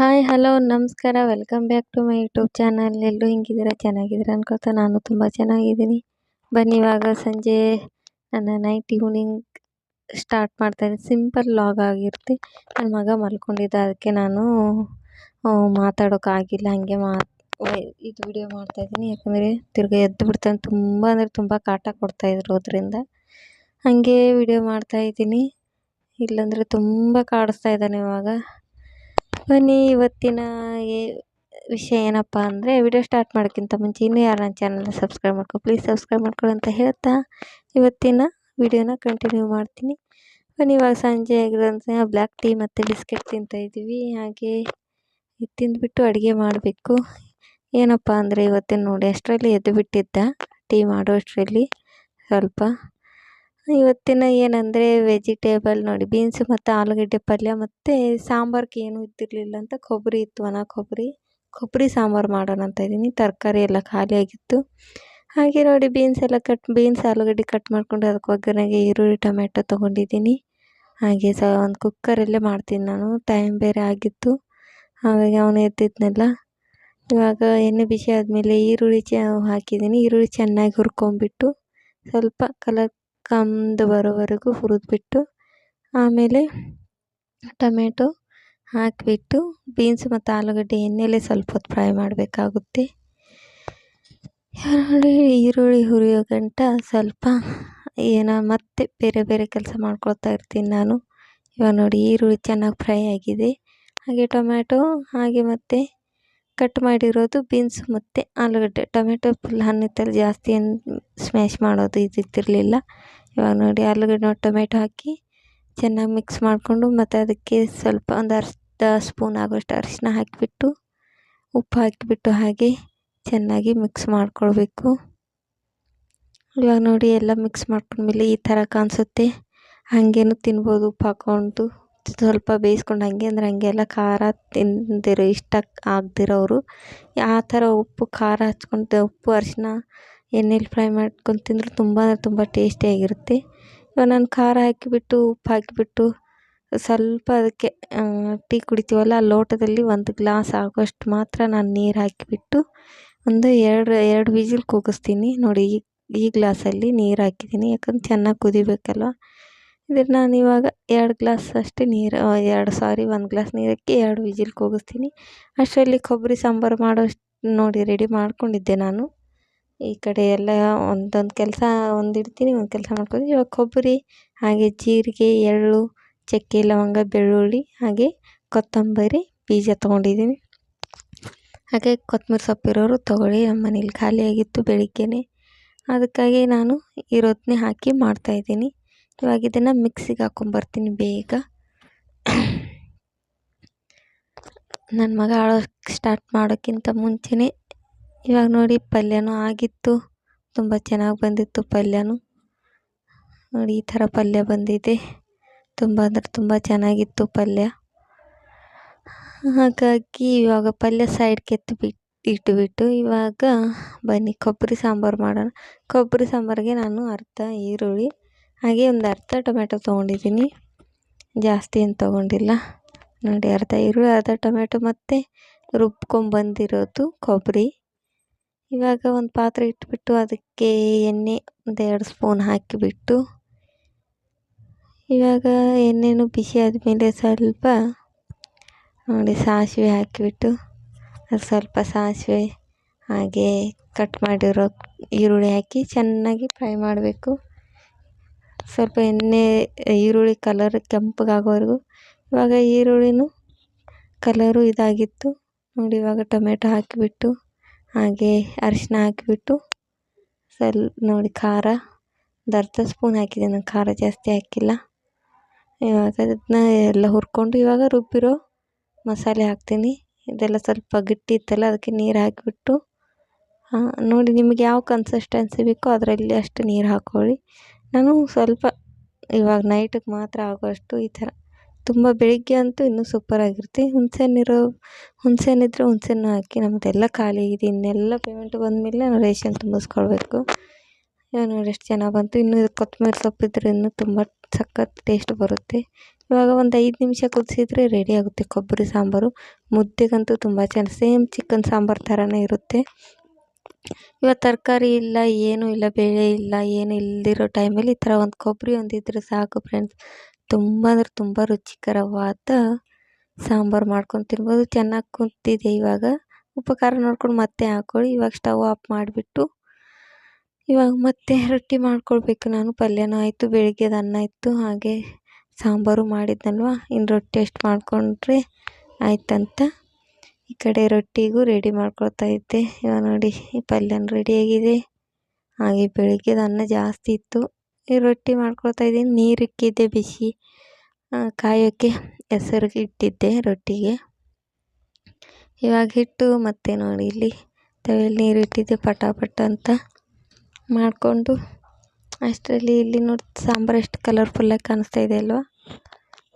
Hi hello ನಮಸ್ಕಾರ. Welcome back to my YouTube channel ಎಲ್ಲರೂ ಹಿಂಗಿದ್ದೀರಾ? ಚೆನ್ನಾಗಿದ್ದೀರಾ ಅನ್ಕೋತಾ ನಾನು ತುಂಬ ಚೆನ್ನಾಗಿದ್ದೀನಿ. ಬನ್ನಿ, ಇವಾಗ ಸಂಜೆ ನನ್ನ ನೈಟ್ ಈವ್ನಿಂಗ್ ಸ್ಟಾರ್ಟ್ ಮಾಡ್ತಾಯಿದ್ದೀನಿ ಸಿಂಪಲ್ ಲಾಗ್ ಆಗಿರುತ್ತೆ. ನನ್ನ ಮಗ ಮಲ್ಕೊಂಡಿದ್ದ, ಅದಕ್ಕೆ ನಾನು ಮಾತಾಡೋಕ್ಕಾಗಿಲ್ಲ ಹಾಗೆ ಮಾ ಇದು ವಿಡಿಯೋ ಮಾಡ್ತಾಯಿದ್ದೀನಿ ಯಾಕಂದರೆ ತಿರ್ಗಿ ಎದ್ದು ಬಿಡ್ತಾನೆ. ತುಂಬ ಅಂದರೆ ತುಂಬ ಕಾಟ ಕೊಡ್ತಾಯಿದ್ರು ಅದರಿಂದ. ಹಾಗೆ ವಿಡಿಯೋ ಮಾಡ್ತಾಯಿದ್ದೀನಿ ಇಲ್ಲಾಂದರೆ ತುಂಬ ಕಾಡಿಸ್ತಾ ಇದ್ದಾನೆ ಇವಾಗ. ಬನ್ನಿ, ಇವತ್ತಿನ ವಿಷಯ ಏನಪ್ಪ ಅಂದರೆ ವಿಡಿಯೋ ಸ್ಟಾರ್ಟ್ ಮಾಡೋಕ್ಕಿಂತ ಮುಂಚೆ ಇನ್ನೂ ಯಾರು ನನ್ನ ಚಾನಲ್ನ ಸಬ್ಸ್ಕ್ರೈಬ್ ಮಾಡ್ಕೊ ಪ್ಲೀಸ್ ಸಬ್ಸ್ಕ್ರೈಬ್ ಮಾಡ್ಕೊಳ್ಳಿ ಅಂತ ಹೇಳ್ತಾ ಇವತ್ತಿನ ವಿಡಿಯೋನ ಕಂಟಿನ್ಯೂ ಮಾಡ್ತೀನಿ. ಬನ್ನಿ, ಇವಾಗ ಸಂಜೆ ಆಗಿರೋದ್ರಿಂದ ಬ್ಲ್ಯಾಕ್ ಟೀ ಮತ್ತು ಬಿಸ್ಕೆಟ್ ತಿಂತಾಯಿದ್ದೀವಿ ಹಾಗೆ ಇದು ತಿಂದುಬಿಟ್ಟು ಅಡುಗೆ ಮಾಡಬೇಕು. ಏನಪ್ಪ ಅಂದರೆ ಇವತ್ತಿನ ನೋಡಿ, ಅಷ್ಟರಲ್ಲಿ ಎದ್ದು ಬಿಟ್ಟಿದ್ದ ಟೀ ಮಾಡೋ ಅಷ್ಟರಲ್ಲಿ ಸ್ವಲ್ಪ ಇವತ್ತಿನ ಏನಂದರೆ ವೆಜಿಟೇಬಲ್ ನೋಡಿ ಬೀನ್ಸ್ ಮತ್ತು ಆಲೂಗಡ್ಡೆ ಪಲ್ಯ ಮತ್ತು ಸಾಂಬಾರ್ಗೆ ಏನೂ ಇದ್ದಿರಲಿಲ್ಲ ಅಂತ ಕೊಬ್ಬರಿ ಇತ್ತು ಒಣ ಕೊಬ್ಬರಿ. ಕೊಬ್ಬರಿ ಸಾಂಬಾರು ಮಾಡೋಣ ಅಂತ ಇದ್ದೀನಿ. ತರಕಾರಿ ಎಲ್ಲ ಖಾಲಿಯಾಗಿತ್ತು ಹಾಗೆ ನೋಡಿ ಬೀನ್ಸ್ ಎಲ್ಲ ಕಟ್ ಬೀನ್ಸ್ ಆಲೂಗಡ್ಡೆ ಕಟ್ ಮಾಡಿಕೊಂಡು ಅದಕ್ಕೆ ಒಗ್ಗರಣೆಗೆ ಈರುಳ್ಳಿ ಟೊಮೆಟೊ ತೊಗೊಂಡಿದ್ದೀನಿ. ಹಾಗೆ ಸ, ಒಂದು ಕುಕ್ಕರಲ್ಲೇ ಮಾಡ್ತೀನಿ ನಾನು. ಟೈಮ್ ಬೇರೆ ಆಗಿತ್ತು. ಹಾಗಾಗಿ ಅವನು ಎದ್ದಿದ್ನಲ್ಲ. ಇವಾಗ ಎಣ್ಣೆ ಬಿಸಿ ಆದಮೇಲೆ ಈರುಳ್ಳಿ ಚ, ಹಾಕಿದ್ದೀನಿ. ಈರುಳ್ಳಿ ಚೆನ್ನಾಗಿ ಹುರ್ಕೊಂಬಿಟ್ಟು ಸ್ವಲ್ಪ ಕಲರ್ ಕಂದು ಬರೋವರೆಗೂ ಹುರಿದ್ಬಿಟ್ಟು ಆಮೇಲೆ ಟೊಮೆಟೊ ಹಾಕಿಬಿಟ್ಟು ಬೀನ್ಸ್ ಮತ್ತು ಆಲೂಗಡ್ಡೆ ಎಣ್ಣೆಲೆ ಸ್ವಲ್ಪ ಹೊತ್ತು ಫ್ರೈ ಮಾಡಬೇಕಾಗುತ್ತೆ. ನೋಡಿ ಈರುಳ್ಳಿ ಹುರಿಯೋ ಗಂಟ ಸ್ವಲ್ಪ ಏನೋ ಮತ್ತೆ ಬೇರೆ ಬೇರೆ ಕೆಲಸ ಮಾಡ್ಕೊಳ್ತಾ ಇರ್ತೀನಿ ನಾನು. ಇವಾಗ ನೋಡಿ ಈರುಳ್ಳಿ ಚೆನ್ನಾಗಿ ಫ್ರೈ ಆಗಿದೆ. ಹಾಗೆ ಟೊಮ್ಯಾಟೊ ಹಾಗೆ ಮತ್ತು ಕಟ್ ಮಾಡಿರೋದು ಬೀನ್ಸ್ ಮತ್ತು ಆಲೂಗಡ್ಡೆ. ಟೊಮೆಟೊ ಫುಲ್ ಹಣ್ಣಿತ್ತಲ್ಲಿ ಜಾಸ್ತಿ ಏನು ಸ್ಮ್ಯಾಶ್ ಮಾಡೋದು ಇದ್ದಿದ್ದಿರಲಿಲ್ಲ ಇವಾಗ ನೋಡಿ ಆಲೂಗಡ್ಡೆ ಟೊಮೆಟೊ ಹಾಕಿ ಚೆನ್ನಾಗಿ ಮಿಕ್ಸ್ ಮಾಡಿಕೊಂಡು ಮತ್ತು ಅದಕ್ಕೆ ಸ್ವಲ್ಪ ಒಂದು ಅರ್ಧ ಸ್ಪೂನ್ ಆಗೋಷ್ಟು ಅರಿಶಿನ ಹಾಕಿಬಿಟ್ಟು ಉಪ್ಪು ಹಾಕಿಬಿಟ್ಟು ಹಾಗೆ ಚೆನ್ನಾಗಿ ಮಿಕ್ಸ್ ಮಾಡ್ಕೊಳ್ಬೇಕು. ಇವಾಗ ನೋಡಿ ಎಲ್ಲ ಮಿಕ್ಸ್ ಮಾಡ್ಕೊಂಡ್ಮೇಲೆ ಈ ಥರ ಕಾಣಿಸುತ್ತೆ. ಹಾಗೇನು ತಿನ್ಬೋದು ಉಪ್ಪು ಹಾಕ್ಕೊಂಡು ಸ್ವಲ್ಪ ಬೇಯಿಸ್ಕೊಂಡು ಹಾಗೆ, ಅಂದರೆ ಹಾಗೆ ಎಲ್ಲ ಖಾರ ತಿಂದಿರೋ, ಇಷ್ಟ ಆಗದಿರೋರು, ಆ ಥರ ಉಪ್ಪು, ಖಾರ ಹಚ್ಕೊಂಡು ಉಪ್ಪು ಅರಿಶಿನ ಎಣ್ಣೆಲಿ ಫ್ರೈ ಮಾಡ್ಕೊಂಡು ತಿಂದರೆ ತುಂಬ, ಅಂದರೆ ತುಂಬ ಟೇಸ್ಟಿಯಾಗಿರುತ್ತೆ ಇವಾಗ ನಾನು ಖಾರ ಹಾಕಿಬಿಟ್ಟು, ಉಪ್ಪು ಹಾಕಿಬಿಟ್ಟು ಸ್ವಲ್ಪ ಅದಕ್ಕೆ ಟೀ ಕುಡಿತೀವಲ್ಲ, ಆ ಲೋಟದಲ್ಲಿ ಒಂದು ಗ್ಲಾಸ್ ಆಗೋಷ್ಟು ಮಾತ್ರ ನಾನು ನೀರು ಹಾಕಿಬಿಟ್ಟು ಒಂದು ಎರಡು ಎರಡು ವಿಸಿಲ್ ಕೂಗಿಸ್ತೀನಿ. ನೋಡಿ, ಈ ಈ ಗ್ಲಾಸಲ್ಲಿ ನೀರು ಹಾಕಿದ್ದೀನಿ. ಯಾಕಂದ್ರೆ ಚೆನ್ನಾಗಿ ಕುದಿಬೇಕಲ್ವ? ಇದನ್ನು ನಾನು ಇವಾಗ ಎರಡು ಗ್ಲಾಸ್ ಅಷ್ಟೇ ನೀರು ಎರಡು, ಸಾರಿ ಒಂದು ಗ್ಲಾಸ್ ನೀರಕ್ಕೆ ಎರಡು ವಿಜಿಲ್ ಕೂಗಿಸ್ತೀನಿ. ಅಷ್ಟರಲ್ಲಿ ಕೊಬ್ಬರಿ ಸಾಂಬಾರು ಮಾಡೋಷ್ಟು ನೋಡಿ ರೆಡಿ ಮಾಡ್ಕೊಂಡಿದ್ದೆ ನಾನು. ಈ ಕಡೆ ಎಲ್ಲ ಒಂದೊಂದು ಕೆಲಸ ಒಂದು ಇಡ್ತೀನಿ, ಒಂದು ಕೆಲಸ ಮಾಡ್ಕೊಂಡು ಇವಾಗ ಕೊಬ್ಬರಿ ಹಾಗೆ ಜೀರಿಗೆ, ಎಳ್ಳು, ಚಕ್ಕೆ, ಲವಂಗ, ಬೆಳ್ಳುಳ್ಳಿ, ಹಾಗೆ ಕೊತ್ತಂಬರಿ, ಬೀಜ ತೊಗೊಂಡಿದ್ದೀನಿ. ಹಾಗೆ ಕೊತ್ತಂಬರಿ ಸೊಪ್ಪಿರೋರು ತೊಗೊಳ್ಳಿ ನಮ್ಮ ಮನೇಲಿ ಖಾಲಿಯಾಗಿತ್ತು ಬೆಳಿಗ್ಗೆನೇ. ಅದಕ್ಕಾಗಿ ನಾನು ಇರೋದನ್ನೇ ಹಾಕಿ ಮಾಡ್ತಾಯಿದ್ದೀನಿ ಇವಾಗ ಇದನ್ನು ಮಿಕ್ಸಿಗೆ ಹಾಕ್ಕೊಂಬರ್ತೀನಿ ಬೇಗ. ನನ್ನ ಮಗ ಆಳೋಕ್ಕೆ ಸ್ಟಾರ್ಟ್ ಮಾಡೋಕ್ಕಿಂತ ಮುಂಚೆನೇ ಇವಾಗ ನೋಡಿ ಪಲ್ಯನೂ ಆಗಿತ್ತು. ತುಂಬ ಚೆನ್ನಾಗಿ ಬಂದಿತ್ತು ಪಲ್ಯನೂ. ನೋಡಿ ಈ ಥರ ಪಲ್ಯ ಬಂದಿದೆ. ತುಂಬ ಅಂದರೆ ತುಂಬ ಚೆನ್ನಾಗಿತ್ತು ಪಲ್ಯ. ಹಾಗಾಗಿ ಇವಾಗ ಪಲ್ಯ ಸೈಡ್ಗೆ ಎತ್ತಿಬಿಟ್ಟು ಇಟ್ಬಿಟ್ಟು ಇವಾಗ ಬನ್ನಿ ಕೊಬ್ಬರಿ ಸಾಂಬಾರು ಮಾಡೋಣ. ಕೊಬ್ಬರಿ ಸಾಂಬಾರಿಗೆ ನಾನು ಅರ್ಧ ಈರುಳ್ಳಿ ಹಾಗೆ ಒಂದು ಅರ್ಧ ಟೊಮೆಟೊ ತೊಗೊಂಡಿದ್ದೀನಿ. ಜಾಸ್ತಿ ಏನು ತೊಗೊಂಡಿಲ್ಲ. ನೋಡಿ, ಅರ್ಧ ಈರುಳ್ಳಿ, ಅರ್ಧ ಟೊಮೆಟೊ ಮತ್ತು ರುಬ್ಕೊಂಬಂದಿರೋದು ಕೊಬ್ಬರಿ. ಇವಾಗ ಒಂದು ಪಾತ್ರೆ ಇಟ್ಬಿಟ್ಟು ಅದಕ್ಕೆ ಎಣ್ಣೆ ಒಂದೆರಡು ಸ್ಪೂನ್ ಹಾಕಿಬಿಟ್ಟು, ಇವಾಗ ಎಣ್ಣೆನೂ ಬಿಸಿ ಆದಮೇಲೆ ಸ್ವಲ್ಪ ನೋಡಿ, ಸಾಸಿವೆ ಹಾಕಿಬಿಟ್ಟು ಅದು ಸ್ವಲ್ಪ ಸಾಸಿವೆ ಹಾಗೆ ಕಟ್ ಮಾಡಿರೋ ಈರುಳ್ಳಿ ಹಾಕಿ ಚೆನ್ನಾಗಿ ಫ್ರೈ ಮಾಡಬೇಕು. ಸ್ವಲ್ಪ ಎಣ್ಣೆ, ಈರುಳ್ಳಿ ಕಲರ್ ಕೆಂಪಗಾಗೋವರೆಗೂ. ಇವಾಗ ಈರುಳ್ಳಿನೂ ಕಲರು ಇದಾಗಿತ್ತು. ನೋಡಿ ಇವಾಗ ಟೊಮೆಟೊ ಹಾಕಿಬಿಟ್ಟು, ಹಾಗೆ ಅರಿಶಿನ ಹಾಕಿಬಿಟ್ಟು ಸ್ವಲ್ಪ ನೋಡಿ ಖಾರ, ಒಂದು ಅರ್ಧ ಸ್ಪೂನ್ ಹಾಕಿದ್ದೀನಿ ನಾನು ಖಾರ ಜಾಸ್ತಿ ಹಾಕಿಲ್ಲ. ಇವಾಗ ಅದನ್ನ ಎಲ್ಲ ಹುರ್ಕೊಂಡು ಇವಾಗ ರುಬ್ಬಿರೋ ಮಸಾಲೆ ಹಾಕ್ತೀನಿ. ಇದೆಲ್ಲ ಸ್ವಲ್ಪ ಗಟ್ಟಿ ಇತ್ತಲ್ಲ ಅದಕ್ಕೆ ನೀರು ಹಾಕಿಬಿಟ್ಟು ನೋಡಿ ನಿಮಗೆ ಯಾವ ಕನ್ಸಿಸ್ಟೆನ್ಸಿ ಬೇಕೋ ಅದರಲ್ಲಿ ಅಷ್ಟು ನೀರು ಹಾಕ್ಕೊಳ್ಳಿ ನಾನು ಸ್ವಲ್ಪ ಇವಾಗ ನೈಟಿಗೆ ಮಾತ್ರ ಆಗೋಷ್ಟು ಈ ಥರ. ತುಂಬ ಬೆಳಿಗ್ಗೆ ಅಂತೂ ಇನ್ನೂ ಸೂಪರಾಗಿರುತ್ತೆ ಹುಣಸೆ ಹಣ್ಣಿರೋ ಹುಣಸೆ ಹಣ್ಣಿದ್ರೆ ಹುಣಸೆ ಹಣ್ಣು ಹಾಕಿ ನಮ್ಮದೆಲ್ಲ ಖಾಲಿ ಇದೆ, ಇನ್ನೆಲ್ಲ ಪೇಮೆಂಟ್ ಬಂದಮೇಲೆ ನಾನು ರೇಷನ್ ತುಂಬಿಸ್ಕೊಳ್ಬೇಕು. ಇವಾಗ ನೋಡಿ ಎಷ್ಟು ಜನ ಬಂತು. ಇನ್ನೂ ಇದು ಕೊತ್ತಂಬರಿ ಇದ್ದರೆ ಇನ್ನೂ ತುಂಬ ಸಖತ್ ಟೇಸ್ಟ್ ಬರುತ್ತೆ. ಇವಾಗ ಒಂದು ಐದು ನಿಮಿಷ ಕುದಿಸಿದ್ರೆ ರೆಡಿ ಆಗುತ್ತೆ ಕೊಬ್ಬರಿ ಸಾಂಬಾರು. ಮುದ್ದೆಗಂತೂ ತುಂಬ ಚೆನ್ನಾಗಿ ಸೇಮ್ ಚಿಕನ್ ಸಾಂಬಾರು ಥರನೇ ಇರುತ್ತೆ. ಇವಾಗ ತರಕಾರಿ ಇಲ್ಲ, ಏನೂ ಇಲ್ಲ, ಬೇಳೆ ಇಲ್ಲ, ಏನು ಇಲ್ಲದಿರೋ ಟೈಮಲ್ಲಿ ಈ ಥರ ಒಂದು ಕೊಬ್ಬರಿ ಒಂದಿದ್ರೆ ಸಾಕು ಫ್ರೆಂಡ್ಸ್ ತುಂಬ ಅಂದರೆ ತುಂಬ ರುಚಿಕರವಾದ ಸಾಂಬಾರು ಮಾಡ್ಕೊಂಡು ತಿನ್ಬೋದು. ಚೆನ್ನಾಗಿ ಕುಂತಿದೆ ಇವಾಗ. ಉಪಕಾರ ಖಾರ ನೋಡ್ಕೊಂಡು ಮತ್ತೆ ಹಾಕ್ಕೊಳ್ಳಿ ಇವಾಗ ಸ್ಟವ್ ಆಫ್ ಮಾಡಿಬಿಟ್ಟು ಇವಾಗ ಮತ್ತೆ ರೊಟ್ಟಿ ಮಾಡ್ಕೊಳ್ಬೇಕು ನಾನು. ಪಲ್ಯನೂ ಆಯಿತು ಬೆಳಿಗ್ಗೆದು ಅನ್ನ ಇತ್ತು, ಹಾಗೆ ಸಾಂಬಾರು ಮಾಡಿದ್ನಲ್ವ? ಇನ್ನು ರೊಟ್ಟಿ ಅಷ್ಟು ಮಾಡಿಕೊಂಡ್ರೆ ಆಯ್ತಂತ. ಈ ಕಡೆ ರೊಟ್ಟಿಗೂ ರೆಡಿ ಮಾಡ್ಕೊಳ್ತಾ ಇದ್ದೆ. ಇವಾಗ ನೋಡಿ, ಈ ಪಲ್ಯನೂ ರೆಡಿಯಾಗಿದೆ ಹಾಗೆ ಬೆಳಗ್ಗೆದು ಅನ್ನ ಜಾಸ್ತಿ ಇತ್ತು. ಈ ರೊಟ್ಟಿ ಮಾಡ್ಕೊಳ್ತಾ ಇದ್ದೀನಿ. ನೀರು ಇಕ್ಕಿದ್ದೆ ಬಿಸಿ. ಕಾಯೋಕ್ಕೆ ಹೆಸರಿಗೆ ಇಟ್ಟಿದ್ದೆ ರೊಟ್ಟಿಗೆ. ಇವಾಗ ಹಿಟ್ಟು ಮತ್ತೆ ನೋಡಿ ಇಲ್ಲಿ ತವೆಯಲ್ಲಿ ನೀರು ಇಟ್ಟಿದ್ದೆ ಪಟ ಪಟ ಅಂತ ಮಾಡಿಕೊಂಡು. ಅಷ್ಟರಲ್ಲಿ ಇಲ್ಲಿ ನೋಡಿ, ಸಾಂಬಾರು ಎಷ್ಟು ಕಲರ್ಫುಲ್ಲಾಗಿ ಕಾಣಿಸ್ತಾ ಇದೆ ಅಲ್ವಾ?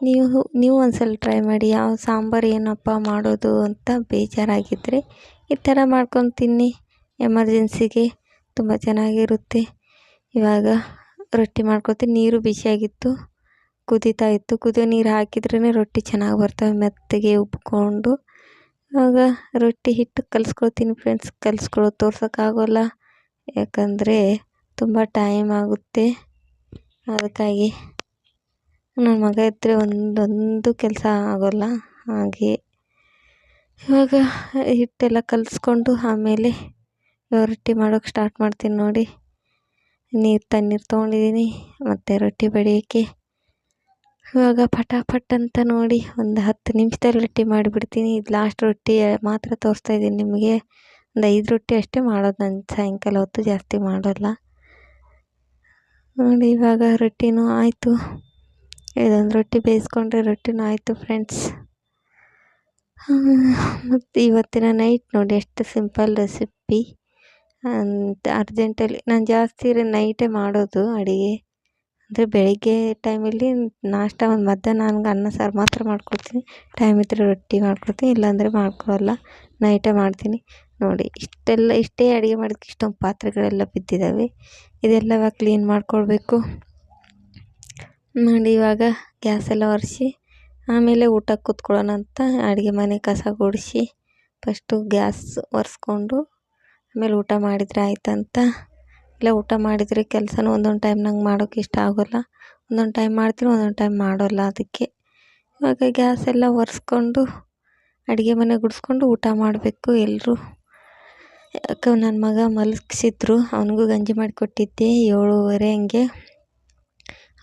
ನೀವು ನೀವು ಒಂದ್ಸಲ ಟ್ರೈ ಮಾಡಿ, ಯಾವ ಸಾಂಬಾರು ಏನಪ್ಪ ಮಾಡೋದು ಅಂತ ಬೇಜಾರಾಗಿದ್ದರೆ ಈ ಥರ ಮಾಡ್ಕೊಂಡು ತಿನ್ನಿ. ಎಮರ್ಜೆನ್ಸಿಗೆ ತುಂಬ ಚೆನ್ನಾಗಿರುತ್ತೆ. ಇವಾಗ ರೊಟ್ಟಿ ಮಾಡ್ಕೊತೀನಿ ನೀರು ಬಿಸಿಯಾಗಿತ್ತು, ಕುದೀತಾ ಇತ್ತು. ಕುದಿಯೋ ನೀರು ಹಾಕಿದ್ರೇ ರೊಟ್ಟಿ ಚೆನ್ನಾಗಿ ಬರ್ತವೆ. ಮೆತ್ತಗೆ ಉಬ್ಕೊಂಡು ಇವಾಗ ರೊಟ್ಟಿ ಹಿಟ್ಟು ಕಲಿಸ್ಕೊಳ್ತೀನಿ ಫ್ರೆಂಡ್ಸ್ ಕಲಿಸ್ಕೊಳ್ಳೋದು ತೋರ್ಸೋಕ್ಕಾಗೋಲ್ಲ. ಯಾಕಂದರೆ ತುಂಬ ಟೈಮ್ ಆಗುತ್ತೆ. ಅದಕ್ಕಾಗಿ ನನ್ನ ಮಗ ಇದ್ದರೆ ಒಂದೊಂದು ಕೆಲಸ ಆಗೋಲ್ಲ. ಹಾಗೆ ಇವಾಗ ಹಿಟ್ಟೆಲ್ಲ ಕಲಿಸ್ಕೊಂಡು ಆಮೇಲೆ ರೊಟ್ಟಿ ಮಾಡೋಕ್ಕೆ ಸ್ಟಾರ್ಟ್ ಮಾಡ್ತೀನಿ ನೋಡಿ. ನೀರು, ತಣ್ಣೀರು ತೊಗೊಂಡಿದ್ದೀನಿ ಮತ್ತು ರೊಟ್ಟಿ ಬಡಿಯೋಕ್ಕೆ ಇವಾಗ ಪಟಾಪಟ್ ಅಂತ ನೋಡಿ ಒಂದು ಹತ್ತು ನಿಮಿಷದಲ್ಲಿ ರೊಟ್ಟಿ ಮಾಡಿಬಿಡ್ತೀನಿ. ಇದು ಲಾಸ್ಟ್ ರೊಟ್ಟಿ ಮಾತ್ರ ತೋರಿಸ್ತಾ ಇದ್ದೀನಿ ನಿಮಗೆ. ಒಂದು ಐದು ರೊಟ್ಟಿ ಅಷ್ಟೇ ಮಾಡೋದು ನಾನು. ಸಾಯಂಕಾಲ ಹೊತ್ತು ಜಾಸ್ತಿ ಮಾಡೋಲ್ಲ. ನೋಡಿ ಇವಾಗ ರೊಟ್ಟಿನೂ ಆಯಿತು. ಇದೊಂದು ರೊಟ್ಟಿ ಬೇಯಿಸ್ಕೊಂಡ್ರೆ ರೊಟ್ಟಿನೂ ಆಯಿತು ಫ್ರೆಂಡ್ಸ್ ಮತ್ತು ಇವತ್ತಿನ ನೈಟ್ ನೋಡಿ ಎಷ್ಟು ಸಿಂಪಲ್ ರೆಸಿಪಿ ಅಂತ ಅರ್ಜೆಂಟಲ್ಲಿ ನಾನು ಜಾಸ್ತಿ ನೈಟೇ ಮಾಡೋದು ಅಡುಗೆ. ಅಂದರೆ ಬೆಳಗ್ಗೆ ಟೈಮಲ್ಲಿ ನಾಷ್ಟ ಒಂದು ಮಧ್ಯಾಹ್ನ ನನಗೆ ಅನ್ನ, ಸಾರು ಮಾತ್ರ ಮಾಡ್ಕೊಡ್ತೀನಿ. ಟೈಮ್ ಇದ್ದರೆ ರೊಟ್ಟಿ ಮಾಡ್ಕೊಡ್ತೀನಿ, ಇಲ್ಲಾಂದರೆ ಮಾಡ್ಕೊಳ್ಳಲ್ಲ ನೈಟೇ ಮಾಡ್ತೀನಿ. ನೋಡಿ, ಇಷ್ಟೆಲ್ಲ, ಇಷ್ಟೇ ಅಡುಗೆ ಮಾಡೋದಕ್ಕೆ ಇಷ್ಟೊಂದು ಪಾತ್ರೆಗಳೆಲ್ಲ ಬಿದ್ದಿದ್ದಾವೆ ಇದೆಲ್ಲ ಕ್ಲೀನ್ ಮಾಡ್ಕೊಳ್ಬೇಕು. ನೋಡಿ ಇವಾಗ ಗ್ಯಾಸೆಲ್ಲ ಒರೆಸಿ, ಆಮೇಲೆ ಊಟಕ್ಕೆ ಕೂತ್ಕೊಳ್ಳೋಣ ಅಂತ ಅಡುಗೆ ಮನೆ ಕಸ ಗುಡಿಸಿ ಫಸ್ಟು ಗ್ಯಾಸ್ ಒರೆಸ್ಕೊಂಡು, ಆಮೇಲೆ ಊಟ ಮಾಡಿದರೆ ಆಯ್ತಂತ. ಇಲ್ಲ, ಊಟ ಮಾಡಿದರೆ ಕೆಲಸನೂ ಒಂದೊಂದು ಟೈಮ್ ನಂಗೆ ಮಾಡೋಕ್ಕೆ ಇಷ್ಟ ಆಗೋಲ್ಲ. ಒಂದೊಂದು ಟೈಮ್ ಮಾಡ್ತೀನಿ, ಒಂದೊಂದು ಟೈಮ್ ಮಾಡೋಲ್ಲ ಅದಕ್ಕೆ. ಇವಾಗ ಗ್ಯಾಸ್ ಎಲ್ಲ ಒರೆಸ್ಕೊಂಡು, ಅಡುಗೆ ಮನೆ ಗುಡಿಸ್ಕೊಂಡು ಊಟ ಮಾಡಬೇಕು ಎಲ್ಲರೂ ಯಾಕೆ ನನ್ನ ಮಗ ಮಲಗಿಸಿದ್ರು, ಅವನಿಗೂ ಗಂಜಿ ಮಾಡಿಕೊಟ್ಟಿದ್ದೆ, ಏಳುವರೆ ಹಂಗೆ.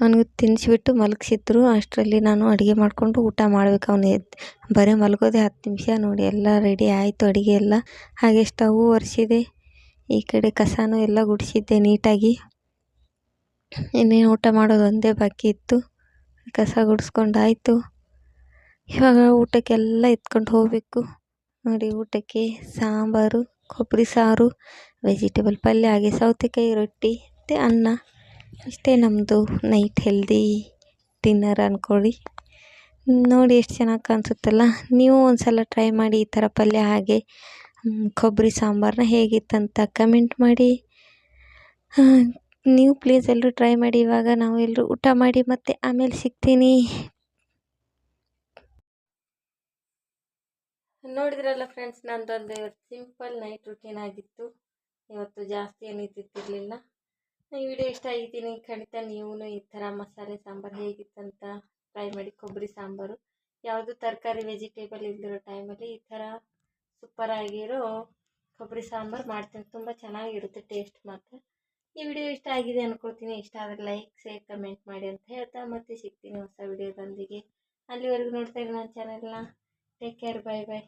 ಅವನಿಗೂ ತಿನ್ನಿಸ್ಬಿಟ್ಟು ಮಲಗಿಸಿದ್ರು. ಅಷ್ಟರಲ್ಲಿ ನಾನು ಅಡುಗೆ ಮಾಡಿಕೊಂಡು ಊಟ ಮಾಡ್ಬೇಕು. ಅವ್ನು ಎದ್ದು ಬರೀ ಮಲಗೋದೆ ಹತ್ತು ನಿಮಿಷ ನೋಡಿ, ಎಲ್ಲ ರೆಡಿ ಆಯಿತು ಅಡುಗೆ ಎಲ್ಲ. ಹಾಗೆ ಸ್ಟವ್ವು ಒರೆಸಿದೆ. ಈ ಕಡೆ ಕಸನೂ ಎಲ್ಲ ಗುಡಿಸಿದ್ದೆ ನೀಟಾಗಿ. ಇನ್ನೇನು ಊಟ ಮಾಡೋದು ಒಂದೇ ಬಾಕಿ ಇತ್ತು. ಕಸ ಗುಡಿಸ್ಕೊಂಡಾಯ್ತು. ಇವಾಗ ಊಟಕ್ಕೆಲ್ಲ ಎತ್ಕೊಂಡು ಹೋಗಬೇಕು. ನೋಡಿ ಊಟಕ್ಕೆ ಸಾಂಬಾರು, ಕೊಬ್ಬರಿ ಸಾರು ವೆಜಿಟೇಬಲ್ ಪಲ್ಯ, ಹಾಗೆ ಸೌತೆಕಾಯಿ ರೊಟ್ಟಿ, ಮತ್ತು ಅನ್ನ. ಇಷ್ಟೇ ನಮ್ಮದು ನೈಟ್ ಹೆಲ್ದಿ ಡಿನ್ನರ್ ಅಂದ್ಕೊಳ್ಳಿ ನೋಡಿ ಎಷ್ಟು ಚೆನ್ನಾಗಿ ಕಾಣಿಸುತ್ತಲ್ಲ. ನೀವು ಒಂದು ಸಲ ಟ್ರೈ ಮಾಡಿ ಈ ಥರ ಪಲ್ಯ ಹಾಗೆ ಕೊಬ್ಬರಿ ಸಾಂಬಾರನ್ನ ಹೇಗಿತ್ತಂತ ಕಮೆಂಟ್ ಮಾಡಿ. ನೀವು ಪ್ಲೀಸ್ ಎಲ್ಲರೂ ಟ್ರೈ ಮಾಡಿ. ಇವಾಗ ನಾವು ಎಲ್ಲರೂ ಊಟ ಮಾಡಿ ಮತ್ತೆ ಆಮೇಲೆ ಸಿಗ್ತೀನಿ. ನೋಡಿದ್ರಲ್ಲ ಫ್ರೆಂಡ್ಸ್ ನಂದೊಂದು ಸಿಂಪಲ್ ನೈಟ್ ರುಟೀನ್ ಆಗಿತ್ತು. ಇವತ್ತು ಜಾಸ್ತಿ ಏನು ಇದ್ದಿತ್ತಿರಲಿಲ್ಲ ಈ ವಿಡಿಯೋ ಇಷ್ಟ ಆಗಿದ್ದೀನಿ. ಖಂಡಿತ ನೀವು ಈ ಥರ ಮಸಾಲೆ ಸಾಂಬಾರು ಹೇಗಿತ್ತಂತ ಟ್ರೈ ಮಾಡಿ ಕೊಬ್ಬರಿ ಸಾಂಬಾರು. ಯಾವುದು ತರಕಾರಿ ವೆಜಿಟೇಬಲ್ ಇಲ್ದಿರೋ ಟೈಮಲ್ಲಿ ಈ ಥರ ಸೂಪರಾಗಿರೋ ಕೊಬ್ಬರಿ ಸಾಂಬಾರು ಮಾಡ್ತೀನಿ. ತುಂಬ ಚೆನ್ನಾಗಿರುತ್ತೆ ಟೇಸ್ಟ್ ಮಾತ್ರ. ಈ ವಿಡಿಯೋ ಇಷ್ಟ ಆಗಿದೆ ಅಂದ್ಕೊಳ್ತೀನಿ ಇಷ್ಟ ಆದರೆ ಲೈಕ್ ಶೇರ್ ಕಮೆಂಟ್ ಮಾಡಿ ಅಂತ ಹೇಳ್ತಾ ಮತ್ತೆ ಸಿಗ್ತೀನಿ ಹೊಸ ವಿಡಿಯೋದೊಂದಿಗೆ. ಅಲ್ಲಿವರೆಗೂ ನೋಡ್ತಾ ಇರಿ ನನ್ನ ಚಾನೆಲ್ನ ಟೇಕ್ ಕೇರ್ ಬಾಯ್ ಬಾಯ್